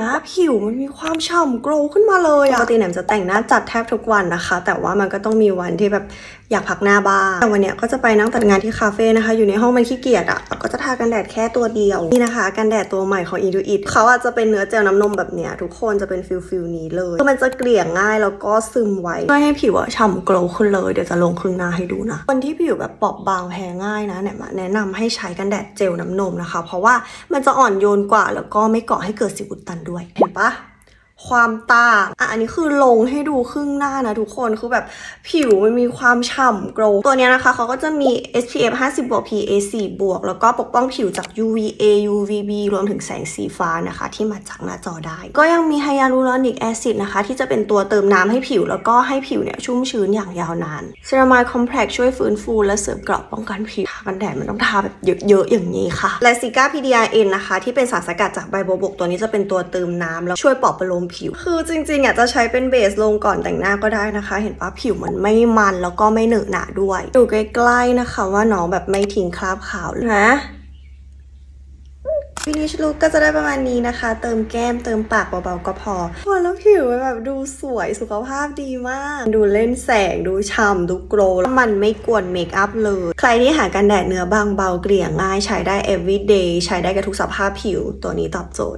นะผิวมันมีความฉ่ำโกลขึ้นมาเลยอะปกติแหนมจะแต่งหน้าจัดแทบทุกวันนะคะ แต่ว่ามันก็ต้องมีวันที่แบบอยากพักหน้าบ้างแต่วันเนี้ยก็จะไปนั่งตัดงานที่คาเฟ่นะคะ อยู่ในห้องมันขี้เกียจอะแล้วก็จะทากันแดดแค่ตัวเดียวนี่นะคะกันแดดตัวใหม่ของ Intuit เขาอาจจะเป็นเนื้อเจลน้ำนมแบบเนี้ยทุกคนจะเป็นฟิลฟิลนี้เลยคือมันจะเกลี่ยง่ายแล้วก็ซึมไวช่วยให้ผิวอะฉ่ำโกลว์ขึ้นเลยเดี๋ยวจะลงครึ่งหน้าให้ดูนะคนที่ผิวแบบเปราะบางแพ้ง่ายนะแหนมแนะนำให้ใช้กันแดดเจลน้ำนมนะคะ เพราะว่ามันจะอ่อนโยนกว่าแล้วก็ไม่ก่อให้เกิดสิวอุดตันด้วย เห็นปะ ความต่างอะอันนี้คือลงให้ดูครึ่งหน้านะทุกคนคือแบบผิวมันมีความฉ่ำโกลตัวเนี้ยนะคะเขาก็จะมี SPF 50บวก PA 4บวก แล้วก็ปกป้องผิวจาก UVA UVB รวมถึงแสงสีฟ้านะคะ ที่มาจากหน้าจอได้ ก็ยังมีไฮยาลูรอนิกแอซิดนะคะ ที่จะเป็นตัวเติมน้ำให้ผิว แล้วก็ให้ผิวเนี่ยชุ่มชื้นอย่างยาวนานเซรามายคอมเพล็กช่วยฟื้นฟู และเสริมเกราะป้องกันผิวทากันแดดมันต้องทาแบบเยอะๆอย่างนี้ค่ะและซิก้า PDRN นะคะ ที่เป็นสารสกัดจากใบโบวบกตัวนี้จะเป็นตัวเติมน้ำแล้วช่วยปลอบประโลมผิว คือจริงๆอะจะใช้เป็นเบสลงก่อนแต่งหน้าก็ได้นะคะ เห็นปะผิวมันไม่มันแล้วก็ไม่เหนอะหนะด้วย ดูใกล้ๆนะคะว่าน้องแบบไม่ทิ้งคราบขาวเลยนะฟินิชลุกก็จะได้ประมาณนี้นะคะ เติมแก้มเติมปากเบาๆก็พอโอ้แล้วผิวแบบดูสวยสุขภาพดีมาก ดูเล่นแสงดูฉ่ำดูโกลว์แล้วมันไม่กวนเมคอัพเลย ใครที่หากันแดดเนื้อบางเบาเกลี่ยง่าย ใช้ได้ everyday ใช้ได้กับทุกสภาพผิวตัวนี้ตอบโจทย์